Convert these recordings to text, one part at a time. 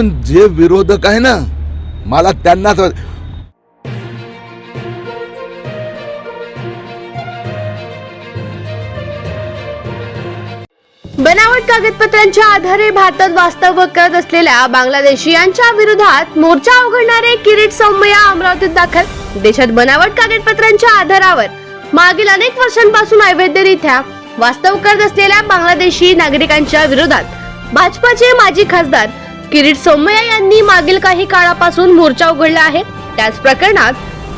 म्हणून जे विरोधक आहे ना मला त्यांनाच बनावट कागदपत्रांच्या आधारे भारतात वास्तव्य करत असलेल्या बांगलादेशीयांच्या विरोधात मोर्चा उघडणारे किरीट सौम्या अमरावतीत दाखल. देशात बनावट कागदपत्रांच्या आधारावर मागील अनेक वर्षांपासून अवैधरित्या वास्तव करत असलेल्या बांगलादेशी नागरिकांच्या विरोधात भाजपाचे माजी खासदार किरीट सोमय्या यांनी मागील काही काळापासून मोर्चा उघडला आहे. त्याच प्रकरणात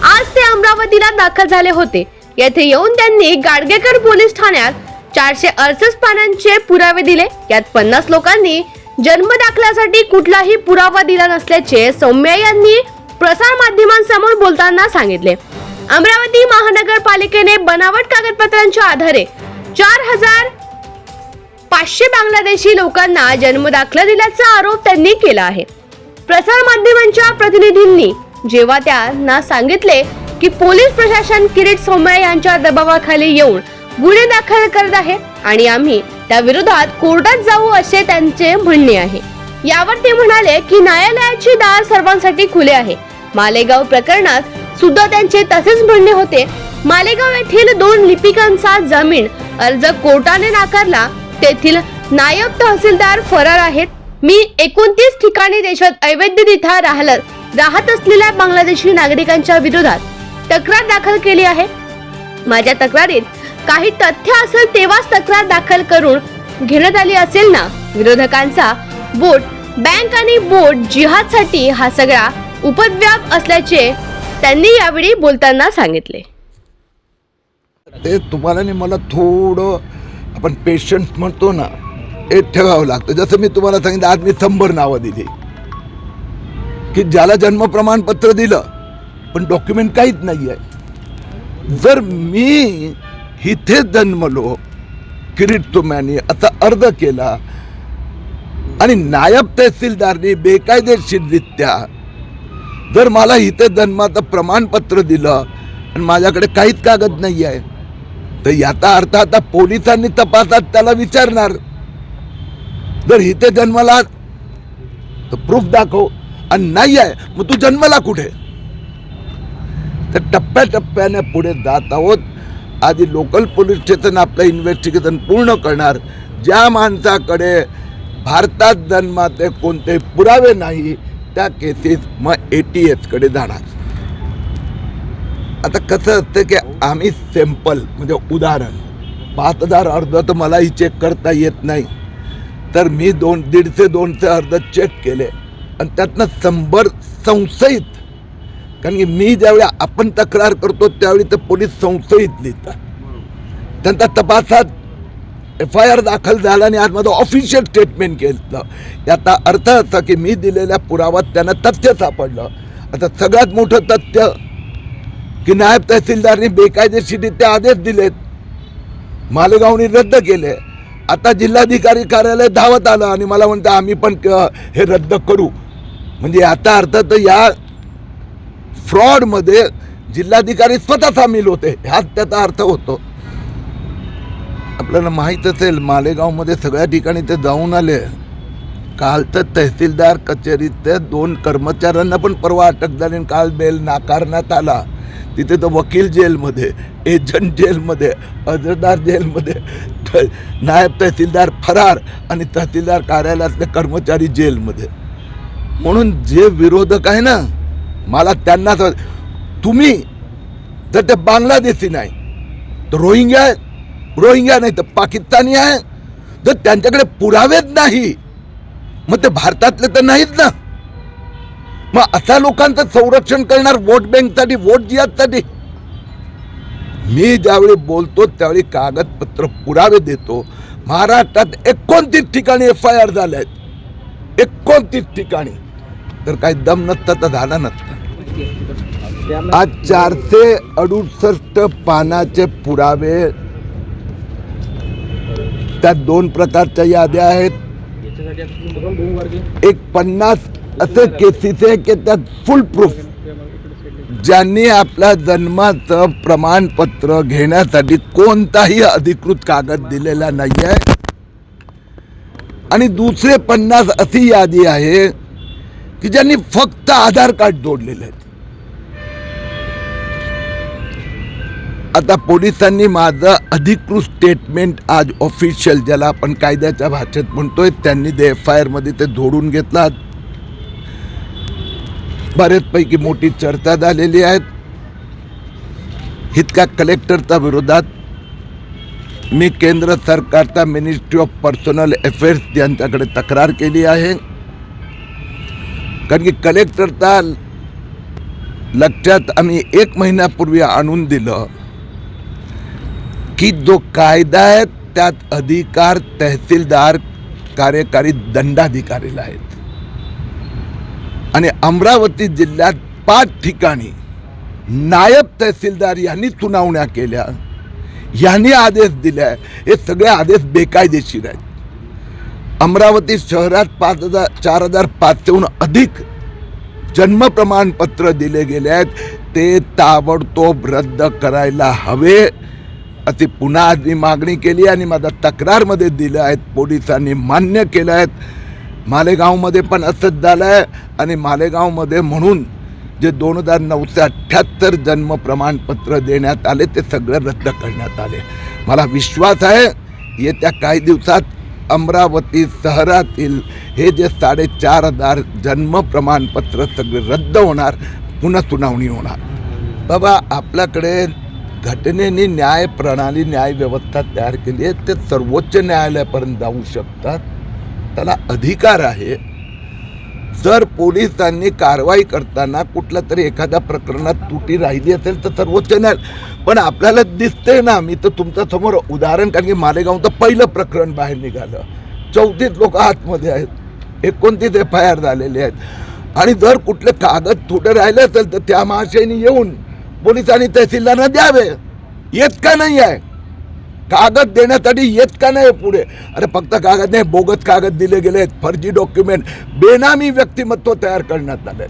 आज ते अमरावतीला दाखल झाले होते. येथे येऊन त्यांनी गाडगेकर पोलीस ठाण्यात चारशे अडसष्ट पानांचे पुरावे दिले. यात पन्नास लोकांनी जन्म दाखल्यासाठी कुठलाही पुरावा दिला नसल्याचे सौम्या यांनी प्रसार माध्यमांसमोर बोलताना सांगितले. अमरावती महानगरपालिकेने बनावट कागदपत्रांच्या आधारे चार हजार पाचशे बांगलादेशी लोकांना जन्मदाखला दिल्याचा आरोप त्यांनी केला आहे. प्रसार माध्यमांच्या प्रतिनिधींनी जेव्हा त्यांना सांगितले की पोलीस प्रशासन किरीट सोमय यांच्या दबावाखाली येऊन गुन्हे दाखल करत आहे आणि आम्ही त्या विरोधात कोर्टात जाऊ असे त्यांचे म्हणणे आहे. यावर ते म्हणाले की न्यायालयाची दार सर्वांसाठी खुले आहे. मालेगाव प्रकरणात सुद्धा त्यांचे तसेच म्हणणे होते. मालेगाव येथील दोन लिपिकांचा जमीन अर्ज कोर्टाने नाकारला तेथील नायब तहसीलदार फरार आहेत. मी एकोणतीस ठिकाणी देशात अवैधरित्या राहल. राहत असलेल्या बांगलादेशी नागरिकांच्या विरोधात तक्रार दाखल केली आहे. माझ्या तक्रारीत काही तथ्य असेल तेव्हाच तक्रार दाखल करून घेण्यात आली असेल ना? विरोधकांचा बोट बँक आणि बोट जिहादसाठी हा सगळा उपद्व्याप असल्याचे त्यांनी यावेळी बोलताना सांगितले. ते तुम्हाला मला थोडं आपण पेशंट म्हणतो ना हे ठेवावं लागतं. जसं मी तुम्हाला सांगितलं आज मी शंभर नावं दिली. की ज्याला जन्म प्रमाणपत्र दिलं पण डॉक्युमेंट काहीच नाही आहे जर मी इथे जन्मलो किरीट तुम्यानी असा अर्ज केला आणि नायब तहसीलदारनी बेकायदेशीररित्या जर मला इथे जन्माचं प्रमाणपत्र दिलं आणि माझ्याकडे काहीच कागद नाही आहे तर याचा अर्थ आता पोलिसांनी तपासात त्याला विचारणार. जर इथे जन्मला तर प्रूफ दाखव. आणि नाही आहे मग तू जन्मला कुठे? तर टप्प्याटप्प्याने पुढे जात आहोत. आधी लोकल पोलीस स्टेशन आपलं इन्व्हेस्टिगेशन पूर्ण करणार. ज्या माणसाकडे भारतात जन्माचे कोणते पुरावे नाही त्या केसेस मग ए टी एसकडे जाणार. आता कसं असतं की आम्ही सॅम्पल म्हणजे उदाहरण. पाच हजार अर्ज तर मलाही चेक करता येत नाही. तर मी दोन दीडशे दोनशे अर्ज चेक केले. आणि त्यातनं शंभर संशयित. कारण की मी ज्यावेळी आपण तक्रार करतो त्यावेळी तर पोलीस संशयित लिहितात. त्यांचा तपासात एफ आय आर दाखल झाला आणि आज माझं ऑफिशियल स्टेटमेंट केलं याचा अर्थ असा की मी दिलेल्या पुरावात त्यांना तथ्य सापडलं. आता सगळ्यात मोठं तथ्य की नायब तहसीलदारनी बेकायदेशीरित्या आदेश दिलेत. मालेगावनी रद्द केले. आता जिल्हाधिकारी कार्यालय धावत आलं आणि मला म्हणतं आम्ही पण हे रद्द करू. म्हणजे याचा अर्थ तर या फ्रॉडमध्ये जिल्हाधिकारी स्वतः सामील होते. ह्याच त्याचा अर्थ होतो. आपल्याला माहीत असेल मालेगावमध्ये सगळ्या ठिकाणी ते जाऊन आले. काल तर तहसीलदार कचेरीत दोन कर्मचाऱ्यांना पण परवा अटक झाली आणि काल बेल नाकारण्यात आला. तिथे तर वकील जेलमध्ये एजंट जेलमध्ये अर्जदार जेलमध्ये नायब तहसीलदार फरार आणि तहसीलदार कार्यालयातले कर्मचारी जेलमध्ये. म्हणून जे विरोधक आहे ना मला त्यांनाच तुम्ही जर ते बांगलादेशी नाही तर रोहिंग्या आहे रोहिंग्या नाही तर पाकिस्तानी आहे. जर त्यांच्याकडे पुरावेच नाही मग ते भारतातले तर नाहीत ना. मग अशा लोकांचं संरक्षण करणार वोट बँकसाठी वोट जिहादसाठी. मी ज्यावेळी बोलतो त्यावेळी कागदपत्र पुरावे देतो. महाराष्ट्रात एकोणतीस ठिकाणी एफ आय आर झाले आहेत एकोणतीस ठिकाणी. तर काही दम नसता तर झाला नसता. आज चारशे अडुसष्ट पानाचे पुरावे त्यात दोन प्रकारच्या याद्या आहेत. एक पन्नास असे केसेस आहे की त्यात फुल प्रूफ ज्यांनी आपल्या जन्माचं प्रमाणपत्र घेण्यासाठी कोणताही अधिकृत कागद दिलेला नाही आहे आणि दुसरे पन्नास अशी यादी आहे की ज्यांनी फक्त आधार कार्ड जोडलेले आहेत. आता पोलिसांनी माझं अधिकृत स्टेटमेंट आज ऑफिशियल ज्याला आपण कायद्याच्या भाषेत म्हणतोय त्यांनी ते एफ आय आरमध्ये ते जोडून घेतला बऱ्याचपैकी मोठी चर्चा झालेली आहे. इतक्या कलेक्टरच्या विरोधात मी केंद्र सरकारचा मिनिस्ट्री ऑफ पर्सनल अफेअर्स यांच्याकडे तक्रार केली आहे. कारण की कलेक्टरचा लक्षात आम्ही एक महिन्यापूर्वी आणून दिलं. की जो कायदा आहे त्यात अधिकार तहसीलदार कार्यकारी दंडाधिकारीला आहेत. आणि अमरावती जिल्ह्यात पाच ठिकाणी नायब तहसीलदार यांनी सुनावण्या केल्या. यांनी आदेश दिल्या. हे सगळे आदेश बेकायदेशीर आहेत. अमरावती शहरात पाच हजार चार हजार पाचशेहून अधिक जन्म प्रमाणपत्र दिले गेले आहेत. ते ताबडतोब रद्द करायला हवे. अशी पुन्हा आज मी मागणी केली आणि माझा तक्रारमध्ये दिलं आहेत पोलिसांनी मान्य केलं आहेत. मालेगावमध्ये पण असंच झालं आहे आणि मालेगावमध्ये म्हणून जे दोन हजार नऊशे अठ्ठ्याहत्तर जन्म प्रमाणपत्र देण्यात आले ते सगळं रद्द करण्यात आले. मला विश्वास आहे येत्या काही दिवसात अमरावती शहरातील हे जे साडेचार हजार जन्म प्रमाणपत्र सगळे रद्द होणार पुन्हा सुनावणी होणार. बाबा आपल्याकडे घटनेने न्याय प्रणाली न्याय व्यवस्था तयार केली आहे. ते सर्वोच्च न्यायालयापर्यंत जाऊ शकतात. त्याला अधिकार आहे. जर पोलिसांनी कारवाई करताना कुठल्या तरी एखाद्या प्रकरणात तुटी राहिली असेल तर सर्वोच्च न्यायालय. पण आपल्याला दिसते ना मी तर तुमच्यासमोर उदाहरण कारण की मालेगावचं पहिलं प्रकरण बाहेर निघालं. चौतीस लोक आतमध्ये आहेत. एकोणतीस एफ आय आर झालेले आहेत. आणि जर कुठले कागद तुटे राहिले असेल तर त्या महाशयाने येऊन पोलिसांनी तहसीलदारांना द्यावे. येत का नाही आहे? कागद देण्यासाठी येत का नाही पुढे? अरे फक्त कागद नाही बोगस कागद दिले गेले आहेत फर्जी डॉक्युमेंट बेनामी व्यक्तिमत्व तयार करण्यात आले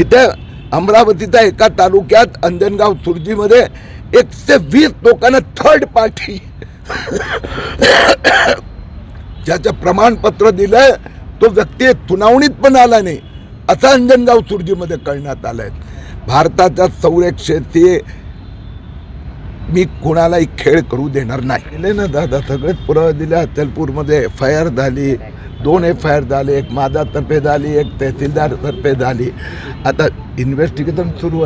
इथे अमरावतीचा एका तालुक्यात अंजनगाव सुरजीमध्ये एकशे वीस लोकांना थर्ड पार्टी ज्याचं प्रमाणपत्र दिलंय तो व्यक्ती सुनावणीत पण आला नाही. असं अंजनगाव सुरजीमध्ये करण्यात आहे भारताच्या संरक्षेचे मी कोणालाही खेळ करू देणार नाही. दिले ना दादा सगळेच पुरावे दिले अचलपूरमध्ये एफ आय आर झाली दोन एफ आय आर झाले एक माझातर्फे झाली एक तहसीलदारतर्फे झाली. आता इन्व्हेस्टिगेशन सुरू आहे.